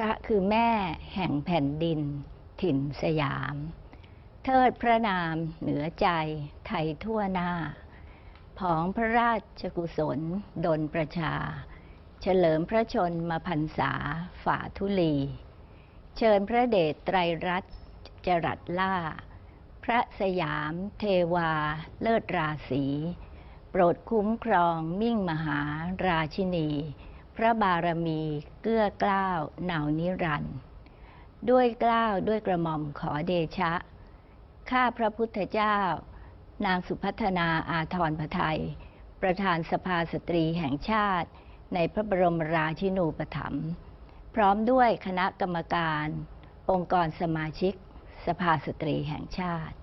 ระคือแม่แห่งแผ่นดิน ถิ่นสยาม เทิดพระนามเหนือใจไทยทั่วหน้า ผองพระราชกุศลดลประชา เฉลิมพระชนมาพรรษาฝ่าทุลี เชิญพระเดชไตรรัตน์จรัสล่า พระสยามเทวาเลิศราศี โปรดคุ้มครองมิ่งมหาราชินี พระบารมีเกื้อกล้าวเหนานิรันดร์ด้วยเกล้าวด้วยกระหม่อมขอเดชะ ข้าพระพุทธเจ้า นางสุพัฒนาอาทรพไทย ประธานสภาสตรีแห่งชาติ ในพระบรมราชินูปถัมภ์พร้อมด้วยคณะกรรมการ องค์กรสมาชิก สภาสตรีแห่งชาติ